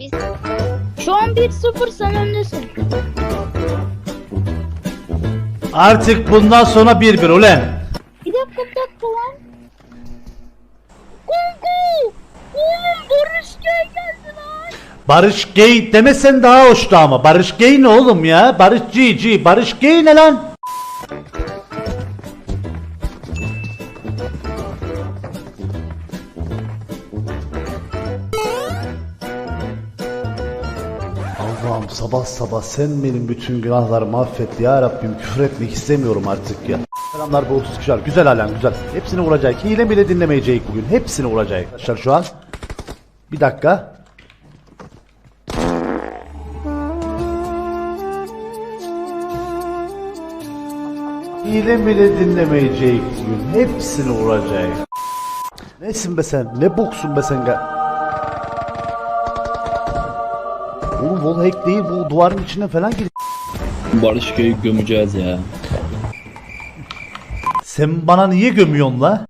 Biz... Şu an 1-0 sen öndesin. Artık bundan sonra 1-1 ulen. Bir dakika bir dakika lan. Gungu! Oğlum Barış Gay geldi lan. Barış Gay demesen daha hoştu ama. Barış Gay ne oğlum ya? Barış G G. Barış Gay ne lan? Allah'ım sabah sabah sen benim bütün günahlarımı affet ya Rabbim küfür etmek istemiyorum artık ya. Selamlar bu 30 kişiler. Güzel halen güzel. Hepsini vuracak. Hile bile dinlemeyecek bugün. Hepsini vuracak. Arkadaşlar şu an. Bir dakika. Hile bile dinlemeyecek bugün. Hepsini vuracak. Nesin be sen? Ne boksun be sen? Oğlum wallhack değil bu duvarın içine falan gir. Barış Köy'ü gömeceğiz ya. Sen bana niye gömüyorsun la?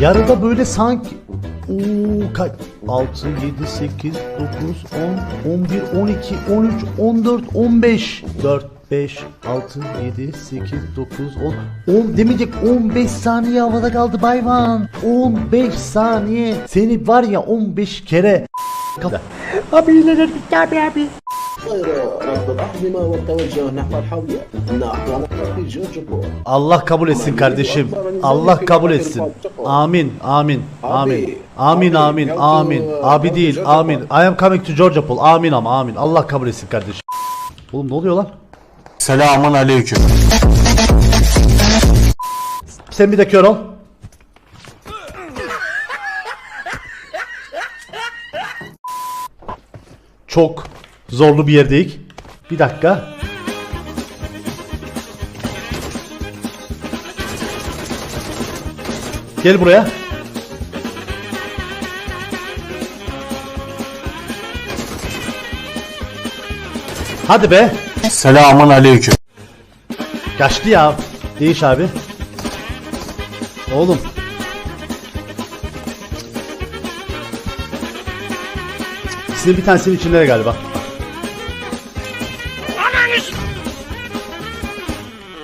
Yarıda böyle sanki Oo, kaç? 6, 7, 8, 9, 10, 11, 12, 13, 14, 15 4, 5, 6, 7, 8, 9, 10. 10 demeyecek 15 saniye havada kaldı bayvan. 15 saniye. Seni var ya 15 kere. abi iyileşir gitti abi abi. Allah kabul etsin kardeşim. Allah kabul etsin. Amin, amin, amin. Amin, amin, amin. Abi değil, amin. I am coming to Georgia Pool. Amin ama amin. Allah kabul etsin kardeşim. Oğlum ne oluyor lan? Selamun aleyküm. Sen bir de kör ol. Çok zorlu bir yerdeyiz. Bir dakika. Gel buraya. Hadi be. Selamun aleyküm. Kaçtı ya. Değiş abi. Oğlum. Sizin bir tanesinin içinde galiba.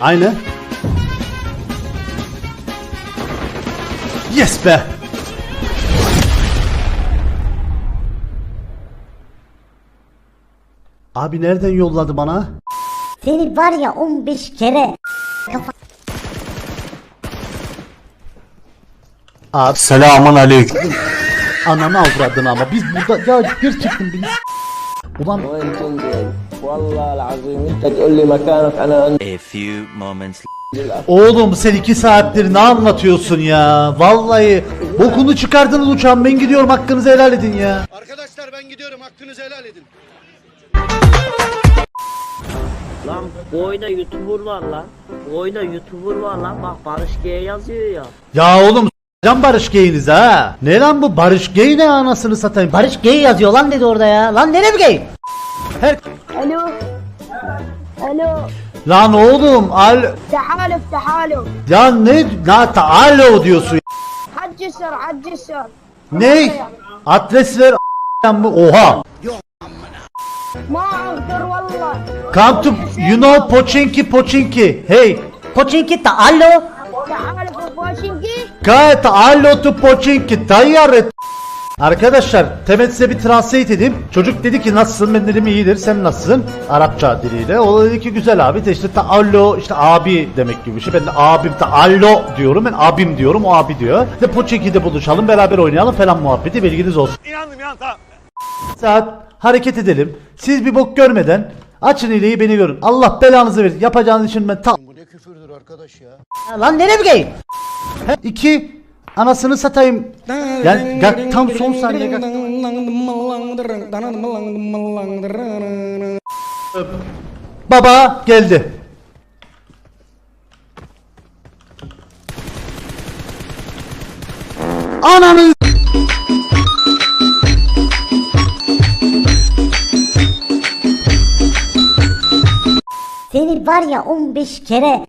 Aynı. Yes be. Abi nereden yolladı bana? Seni var ya 15 kere Abi Selamun aleyküm. ananı avradın ama biz burada ya gerçekten biz Ulan وين تنزل والله العظيم انت تقول لي مكانك انا عندي A few moments oğlum sen iki saattir ne anlatıyorsun ya Vallahi bokunu çıkardınız uçağım ben gidiyorum hakkınızı helal edin ya Arkadaşlar ben gidiyorum hakkınızı helal edin. Lan bu oyuna youtuber var lan. Bu oyuna youtuber var lan. Bak Barış G yazıyor ya. Ya oğlum Lan Barış Gey'iniz ha. Ne lan bu Barış Gey ne anasını satayım. Barış Gey yazıyor lan dedi orada ya. Lan nereye Gey? Her... Alo. Alo. Lan oğlum al... Tehalif tehalif. Ya ne? La alo diyorsun. Haccısar haccısar. Ne? Adres ver a***dan bu. Oha. Yok Come to, you know Pochinki Pochinki. Hey, Pochinki ta'allo. Gayet allo to Pochinki. Tayyare Arkadaşlar Temet size bir translate edeyim. Çocuk dedi ki nasılsın ben dedim iyidir sen nasılsın? Arapça diliyle. O dedi ki güzel abi de işte taallo işte abi demek gibi bir şey. Ben de abim taallo diyorum ben abim diyorum o abi diyor. De Poçeki'de buluşalım beraber oynayalım falan muhabbeti bilginiz olsun. İnandım ya tamam. Saat hareket edelim. Siz bir bok görmeden açın ileyi beni görün. Allah belanızı verir. Yapacağınız için ben tam. Bu ne küfürdür arkadaş ya. Ya Lan nereye gay? He, İki anasını satayım. Yani gak, tam son saniye gak. Baba geldi. Ananı var ya 15 kere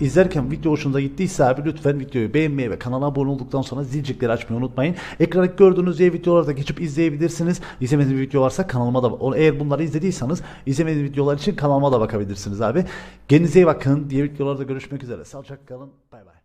İzlerken video hoşunuza gittiyse abi lütfen videoyu beğenmeyi ve kanala abone olduktan sonra zilcikleri açmayı unutmayın. Ekranda gördüğünüz diğer videoları da geçip izleyebilirsiniz. İzlemediğiniz video varsa kanalıma da eğer bunları izlediyseniz izlemediğiniz videolar için kanalıma da bakabilirsiniz abi. Kendinize iyi bakın. Diğer videolarda görüşmek üzere. Sağlıcakla kalın. Bay bay.